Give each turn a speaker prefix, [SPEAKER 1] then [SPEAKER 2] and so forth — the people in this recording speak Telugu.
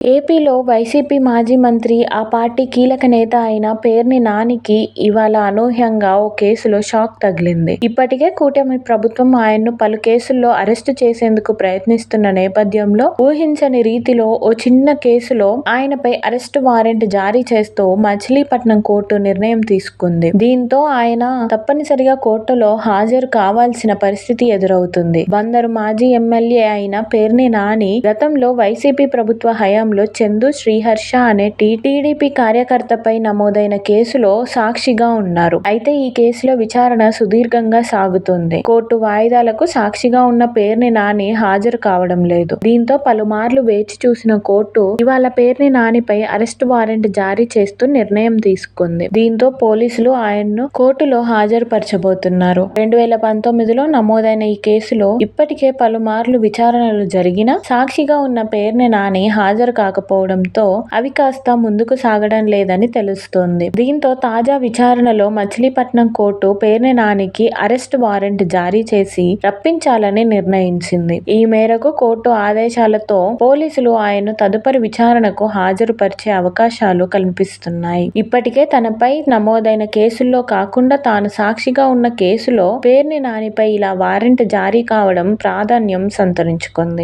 [SPEAKER 1] ఏపీలో వైసీపీ మాజీ మంత్రి, ఆ పార్టీ కీలక నేత అయిన పేర్ని నానికి ఇవాళ అనూహ్యంగా ఓ కేసులో షాక్ తగిలింది. ఇప్పటికే కూటమి ప్రభుత్వం ఆయన్ను పలు కేసుల్లో అరెస్టు చేసేందుకు ప్రయత్నిస్తున్న నేపథ్యంలో ఊహించని రీతిలో ఓ చిన్న కేసులో ఆయనపై అరెస్టు వారెంట్ జారీ చేస్తూ మచిలీపట్నం కోర్టు నిర్ణయం తీసుకుంది. దీంతో ఆయన తప్పనిసరిగా కోర్టులో హాజరు కావాల్సిన పరిస్థితి ఎదురవుతుంది. బందరు మాజీ ఎమ్మెల్యే అయిన పేర్ని నాని గతంలో వైసీపీ ప్రభుత్వ సమయంలో చందు శ్రీహర్ష అనే టీడీపీ కార్యకర్తపై నమోదైన కేసులో సాక్షిగా ఉన్నారు. అయితే ఈ కేసులో విచారణ సుదీర్ఘంగా సాగుతోంది. కోర్టు వాయిదాలకు సాక్షిగా ఉన్న పేర్ని నాని హాజరు కావడం లేదు. దీంతో పలుమార్లు వేచి చూసిన కోర్టు ఇవాళ పేర్ని నానిపై అరెస్ట్ వారెంట్ జారీ చేస్తూ నిర్ణయం తీసుకుంది. దీంతో పోలీసులు ఆయన్ను కోర్టులో హాజరుపరచబోతున్నారు. రెండు వేల పంతొమ్మిదిలో నమోదైన ఈ కేసులో ఇప్పటికే పలుమార్లు విచారణలు జరిగినా సాక్షిగా ఉన్న పేర్ని నాని హాజరు కాకపోవడంతో అవి కాస్త ముందుకు సాగడం లేదని తెలుస్తోంది. దీంతో తాజా విచారణలో మచిలీపట్నం కోర్టు పేర్ని నానికి అరెస్టు వారెంట్ జారీ చేసి రప్పించాలని నిర్ణయించింది. ఈ మేరకు కోర్టు ఆదేశాలతో పోలీసులు ఆయన్ను తదుపరి విచారణకు హాజరుపరిచే అవకాశాలు కల్పిస్తున్నాయి ఇప్పటికే తనపై నమోదైన కేసుల్లో కాకుండా తాను సాక్షిగా ఉన్న కేసులో పేర్ని నానిపై ఇలా వారెంట్ జారీ కావడం ప్రాధాన్యం సంతరించుకుంది.